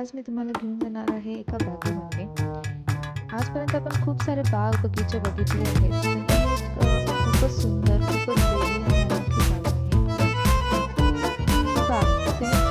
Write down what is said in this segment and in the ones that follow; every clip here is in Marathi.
आज मी तुम्हाला घेऊन जाणार आहे एका बागेमध्ये. आजपर्यंत आपण खूप सारे बाग बगीचे बघितले आहेत. खूपच सुंदर खूपच बाग आहे. बाग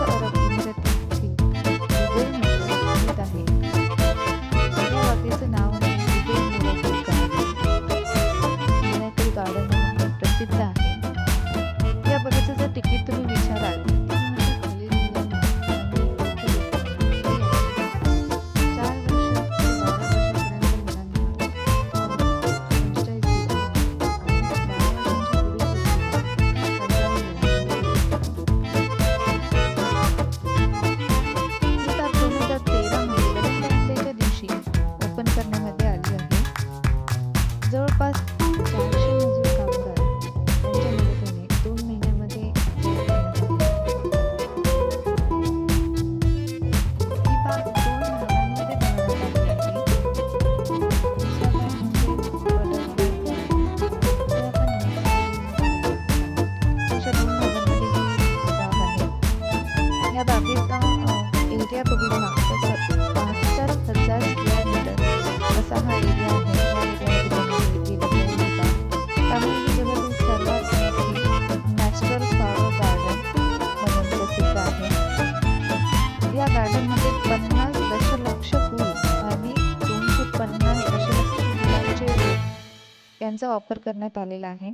यांचा वापर करण्यात आलेला आहे.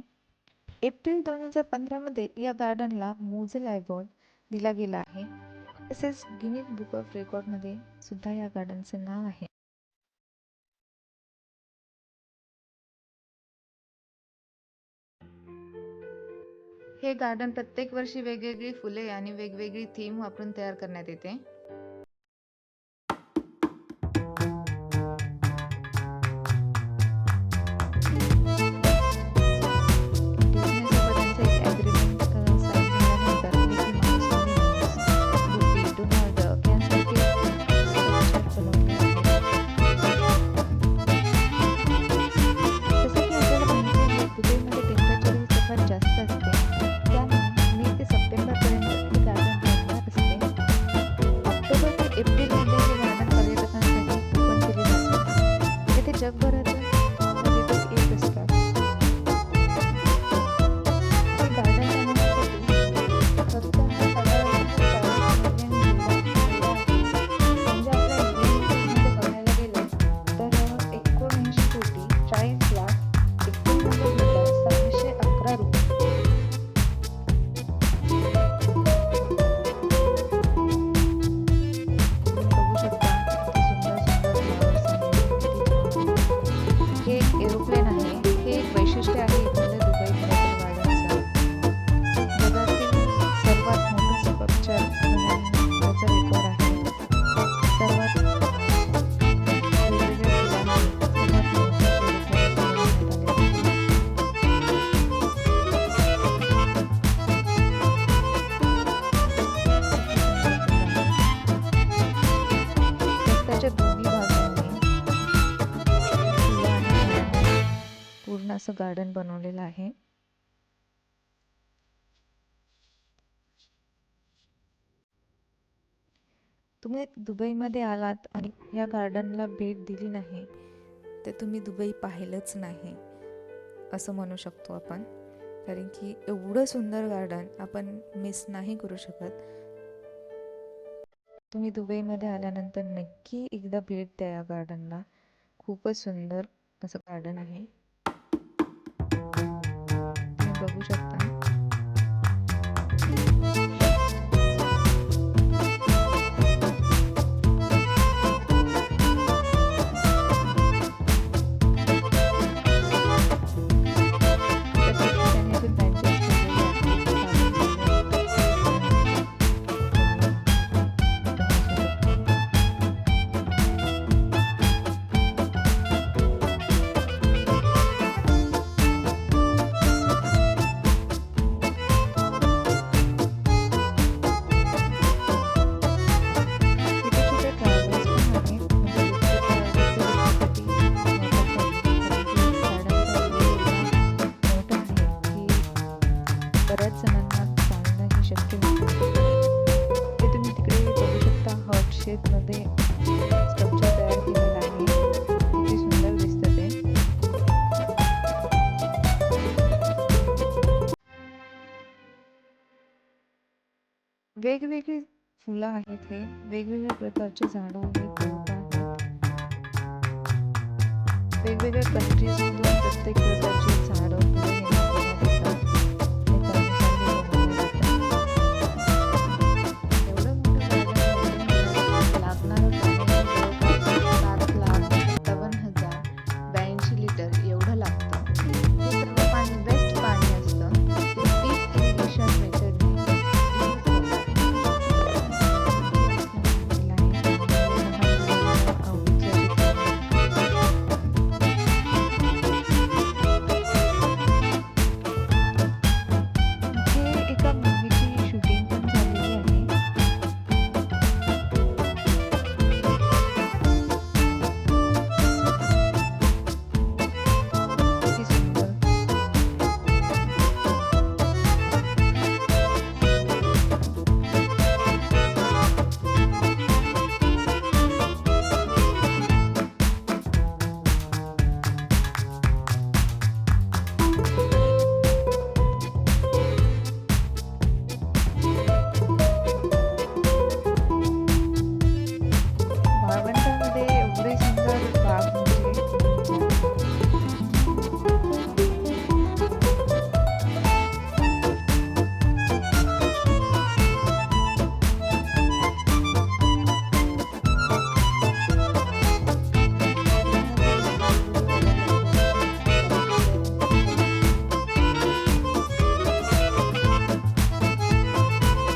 एप्रिल दोन हजार पंधरामध्ये या गार्डनला मोझेल अवॉर्ड दिला गेला आहे. तसेच गिनीज बुक ऑफ रेकॉर्डमध्ये सुद्धा या गार्डनचे नाव आहे. हे गार्डन प्रत्येक वर्षी वेगवेगळी फुले आणि वेगवेगळी थीम वापरून तयार करण्यात येते. छान असं गार्डन बनवलेलं आहे. तुम्ही दुबईमध्ये आलात आणि या गार्डनला भेट दिली नाही तर तुम्ही दुबई पाहिलंच नाही असं म्हणू शकतो आपण. कारण की एवढं सुंदर गार्डन आपण मिस नाही करू शकत. तुम्ही दुबईमध्ये आल्यानंतर नक्की एकदा भेट द्या या गार्डनला खूपच सुंदर असं गार्डन आहे. बघू शकता. ते तुम्ही तिकडे बघू शकता हर्ट शेपमध्ये स्ट्रक्चर तयार केलेलं आहे. किती सुंदर दिसतं ते. वेगवेगळी फुलं आहेत हे. वेगवेगळ्या प्रकारचे झाडं आहेत. वेगवेगळ्या कंट्रीजमधून प्रत्येक प्रकारची झाडं